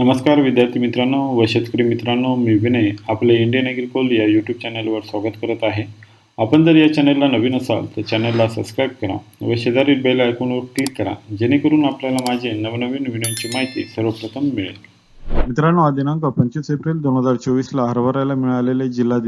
नमस्कार विद्यार्थी मित्रांनो व शेतकरी मित्रांनो मी विनय आपले इंडियन ॲग्रिकोल या यूट्यूब चॅनलवर स्वागत करत आहे. आपण जर या चॅनलला नवीन असाल तर चॅनलला सबस्क्राईब करा व शेजारील बेल आयकॉनवर क्लिक करा जेणेकरून आपल्याला माझे नवनवीन व्हिडिओची माहिती सर्वप्रथम मिळेल. मित्रांनो आज दिनांक पंचवीस एप्रिल दोन हजार चोवीसला हरभऱ्याला मिळालेले जिल्हा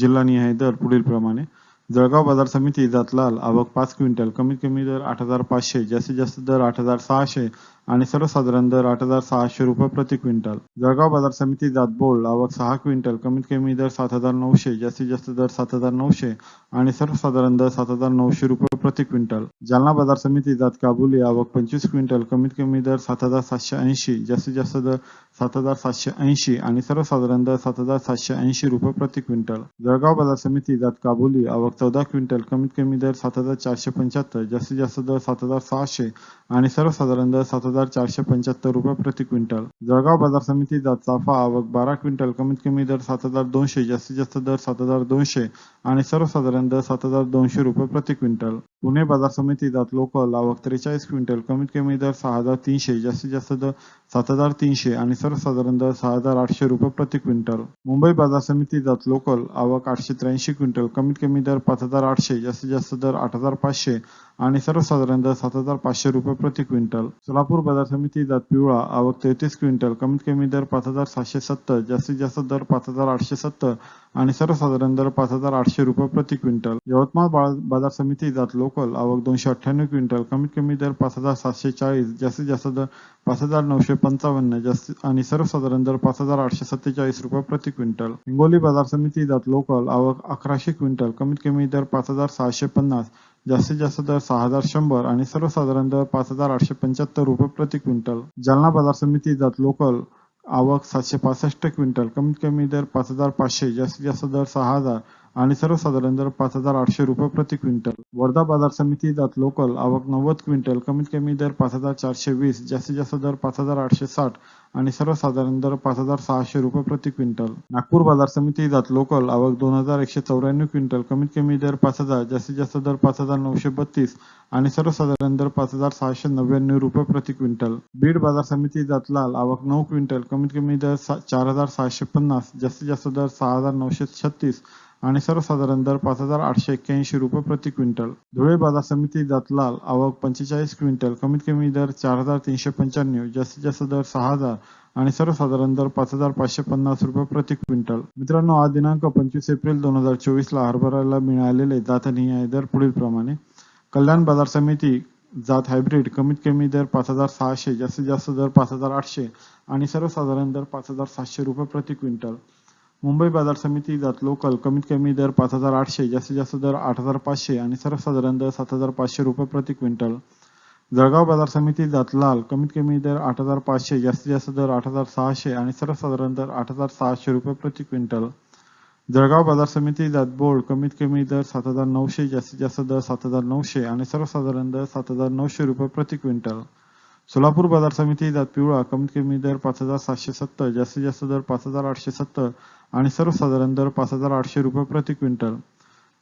जिल्हानिहाय दर पुढील प्रमाणे. जळगाव बाजार समिती जातलाल आवक पाच क्विंटल कमीत कमी दर आठ हजार पाचशे जास्तीत जास्त दर आठ हजार सहाशे आणि सर्वसाधारण दर आठ हजार सहाशे रुपये प्रति क्विंटल. जळगाव बाजार समिती जात बोल आवक सहा क्विंटल कमीत कमी दर सात हजार नऊशे जास्तीत जास्त दर सात हजार नऊशे आणि सर्वसाधारण दर सात हजार नऊशे रुपये प्रति क्विंटल. जालना बाजार समिती जात काबुली आवक पंचवीस क्विंटल कमीत कमी दर सात हजार सातशे ऐंशी जास्तीत जास्त दर सात हजार सातशे ऐंशी आणि सर्वसाधारण दर सात हजार सातशे ऐंशी रुपये प्रति क्विंटल. जळगाव बाजार समिती जात काबुली आवक चौदा क्विंटल कमीत कमी दर सात हजार चारशे पंच्याहत्तर जास्तीत जास्त दर सात हजार सहाशे आणि सर्वसाधारण दर सात हजार हजार चारशे पंच्याहत्तर रुपये प्रति क्विंटल. जळगाव बाजार समितीचा चाफा आवक बारा क्विंटल कमीत कमी दर सात हजार दोनशे जास्तीत जास्त दर सात हजार दोनशे आणि सर्वसाधारण दर सात हजार दोनशे रुपये प्रति क्विंटल. पुणे बाजार समितीचा लोकल आवक त्रेचाळीस क्विंटल कमीत कमी दर सहा हजार तीनशे जास्तीत जास्त दर सात हजार तीनशे आणि सर्वसाधारण दर सहा हजार आठशे रुपये प्रति क्विंटल. मुंबई बाजार समितीचा लोकल आवक आठशे त्र्याऐंशी क्विंटल कमीत कमी दर पाच हजार आठशे जास्तीत जास्त दर आठ हजार पाचशे आणि सर्वसाधारण दर सात हजार पाचशे रुपये प्रति क्विंटल. सोलापूर बाजार समिती जात पिवळा. आवक तेहतीस क्विंटल. कमीत कमी दर पाच हजार सातशे सत्तर जास्तीत जास्त दर पाच हजार आठशे सत्तर आणि सर्वसाधारण दर पाच हजार आठशे रुपये प्रति क्विंटल. यवतमाळ बाजार समिती जात लोकल. आवक दोनशे अठ्ठ्याण्णव क्विंटल. कमीत कमी दर पाच हजार सातशे चाळीस जास्तीत जास्त दर पाच हजार नऊशे पंचावन्न जास्त आणि सर्वसाधारण दर पाच हजार आठशे सत्तेचाळीस रुपये प्रति क्विंटल. हिंगोली बाजार समिती जात लोकल. आवक अकराशे क्विंटल. कमीत कमी दर पाच हजार सहाशे पन्नास जास्तीत जास्त दर सहा हजार शंभर आणि सर्वसाधारण दर पाच हजार आठशे पंच्याहत्तर रुपये प्रति क्विंटल. जालना बाजार समिती जात लोकल आवक सातशे पासष्ट क्विंटल. कमीत कमी दर पाच हजार पाचशे जास्तीत जास्त दर सहा हजार आणि सर्वसाधारण दर पाच हजार आठशे रुपये प्रति क्विंटल. वर्धा बाजार समिती जात लोकल आवक नव्वद क्विंटल कमीत कमी दर पाच हजार चारशे वीस जास्तीत जास्त दर पाच हजार आठशे साठ आणि सर्वसाधारण दर पाच हजार सहाशे रुपये प्रति क्विंटल. नागपूर बाजार समिती जात लोकल आवक दोन हजार एकशे चौऱ्याण्णव क्विंटल कमीत कमी दर पाच हजार जास्तीत जास्त दर पाच हजार नऊशे बत्तीस आणि सर्वसाधारण दर पाच हजार सहाशे नव्याण्णव रुपये प्रति क्विंटल. बीड बाजार समिती जात लाल आवक नऊ क्विंटल कमीत कमी दर चार हजार सहाशे पन्नास जास्तीत जास्त दर सहा हजार नऊशे छत्तीस आणि सर्वसाधारण दर पाच हजार आठशे एक्क्याऐंशी रुपये प्रति क्विंटल. धुळे बाजार समिती जातलाल आवक पंचेचाळीस क्विंटल. कमीत कमी दर चार हजार तीनशे पंच्याण्णव जास्तीत जास्त दर सहा हजार आणि सर्वसाधारण दर पाच हजार पाचशे पन्नास रुपये प्रति क्विंटल. मित्रांनो आज दिनांक पंचवीस एप्रिल दोन हजार चोवीस ला हरभऱ्याला मिळालेले जातनिहाय दर पुढील प्रमाणे. कल्याण बाजार समिती जात हायब्रिड कमीत कमी दर पाच हजार सहाशे जास्तीत जास्त दर पाच हजार आठशे आणि सर्वसाधारण दर पाच हजार सातशे रुपये प्रति क्विंटल. मुंबई बाजार समिती जात लोकल कमीत कमी दर पाच हजार आठशे जास्तीत जास्त दर आठ हजार पाचशे आणि सर्वसाधारण दर सात हजार पाचशे रुपये प्रति क्विंटल. जळगाव बाजार समिती जात लाल कमीत कमी दर आठ हजार पाचशे जास्तीत जास्त दर आठ हजार सहाशे आणि सर्वसाधारण दर आठ हजार सहाशे रुपये प्रति क्विंटल. जळगाव बाजार समिती जात बोर्ड कमीत कमी दर सात हजार नऊशे जास्तीत जास्त दर सात हजार नऊशे आणि सर्वसाधारण दर सात हजार नऊशे रुपये प्रति क्विंटल. सोलापूर बाजार समिती जात पिवळा कमीत कमी दर पाच हजार सातशे सत्तर जास्तीत जास्त दर पाच हजार आठशे सत्तर आणि सर्वसाधारण दर पाच हजार आठशे रुपये प्रति क्विंटल.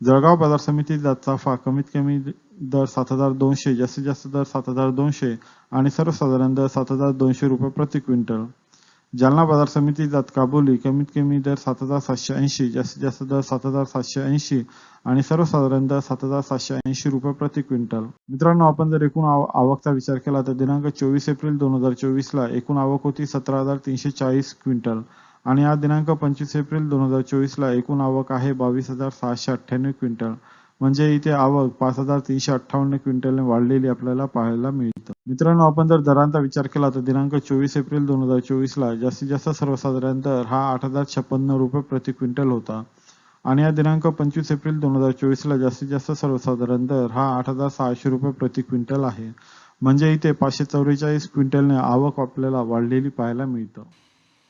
जळगाव बाजार समिती जात चाफा कमीत कमी दर सात हजार दोनशे जास्तीत जास्त दर सात हजार दोनशे आणि सर्वसाधारण दर सात हजार दोनशे रुपये प्रति क्विंटल. जालना बाजार समिती जात काबुली कमीत कमी दर सात हजार सातशे ऐंशी जास्तीत जास्त दर सात हजार सातशे ऐंशी आणि सर्वसाधारण दर सात हजार सातशे ऐंशी रुपये प्रति क्विंटल मित्रांनो आपण जर एकूण आव- आवकचा विचार केला तर दिनांक चोवीस एप्रिल दोन हजार चोवीस ला एकूण आवक होती सतरा हजार तीनशे चाळीस क्विंटल आणि आज दिनांक पंचवीस एप्रिल दोन हजार चोवीस ला एकूण आवक आहे बावीस हजार सहाशे अठ्ठ्याण्णव क्विंटल म्हणजे इथे आवक पाच हजार तीनशे अठ्ठावन्न क्विंटलने वाढलेली आपल्याला पाहायला मिळतं. मित्रांनो आपण जर दरांचा विचार केला तर दिनांक चोवीस एप्रिल दोन हजार चोवीस ला जास्तीत जास्त सर्वसाधारण दर हा आठ हजार छप्पन्न रुपये प्रति क्विंटल होता. आणि या दिनांक पंचवीस एप्रिल दोन हजार चोवीस ला जास्तीत जास्त सर्वसाधारण दर हा आठ हजार सहाशे रुपये प्रति क्विंटल आहे. म्हणजे इथे पाचशे चौवेचाळीस क्विंटलने आवक आपल्याला वाढलेली पाहायला मिळतं.